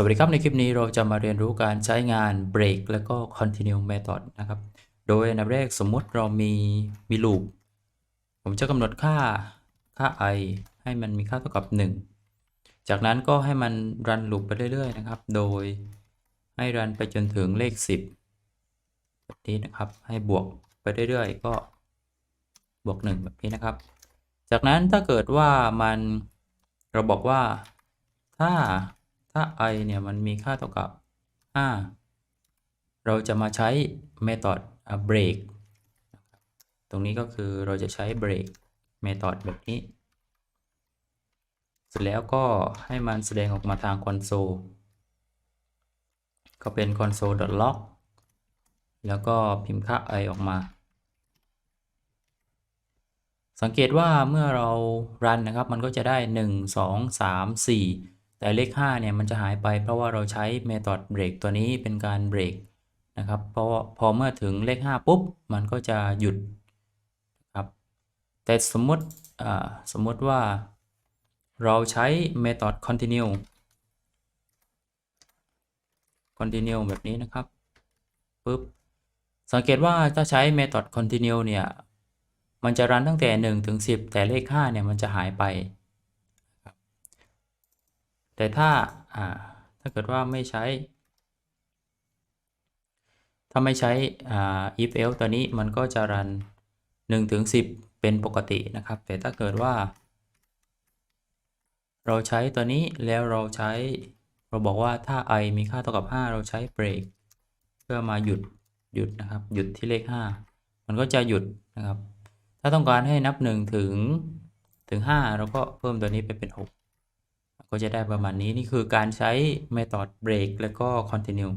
สวัสดีครับในคลิปนี้เราจะมาเรียนรู้การใช้งาน break แล้วก็ continue method นะครับ โดยอันดับแรกสมมติเรามีมี loop ผมจะกำหนดค่าค่า i ให้มันมีค่าเท่ากับ 1 จากนั้นก็ให้มันรัน loop ไปเรื่อยๆนะครับ โดยให้รันไปจนถึงเลข 10แบบนี้นะครับให้บวกไปเรื่อยๆ ก็บวก 1 แบบนี้นะครับ จากนั้นถ้าเกิดว่ามันเราบอกว่าถ้า ถ้า i เนี่ยมันมีค่าเท่ากับ 5 เราจะมาใช้ method break ตรงนี้ก็คือเราจะใช้ break method แบบนี้ เสร็จแล้วก็ให้มันแสดงออกมาทาง console ก็เป็น console.log แล้วก็พิมพ์ค่า i ออกมา สังเกตว่าเมื่อเรา run นะครับ มันก็จะได้ 1 2 3 4 แต่เลข5เนี่ยมันจะหายไปเพราะว่าเราใช้ method break ตัวนี้เป็นการ break นะครับเพราะพอเมื่อถึงเลข 5 ปุ๊บ มันก็จะหยุดครับแต่สมมติสมมติว่าเราใช้ method continue continue แบบนี้นะครับปุ๊บสังเกตว่าถ้าใช้ method continue เนี่ย มันจะรันตั้งแต่ 1 ถึง 10 แต่เลข 5 เนี่ย มันจะหายไป แต่ถ้าถ้าเกิดว่าไม่ใช้ ถ้าไม่ใช้ if else ตัวนี้มันก็จะรัน1ถึง10 เป็นปกตินะครับ แต่ถ้าเกิดว่า เราใช้ตัวนี้แล้วเราใช้ เราบอกว่าถ้า i มีค่าเท่ากับ 5 เราใช้ break เพื่อมาหยุดหยุดนะครับ หยุดที่เลข 5 มันก็จะหยุดนะครับ ถ้าต้องการให้นับ 1 ถึงถึง 5 เราก็เพิ่มตัวนี้ไปเป็น 6 ก็จะได้ประมาณนี้นี่คือการใช้ method break แล้วก็ continue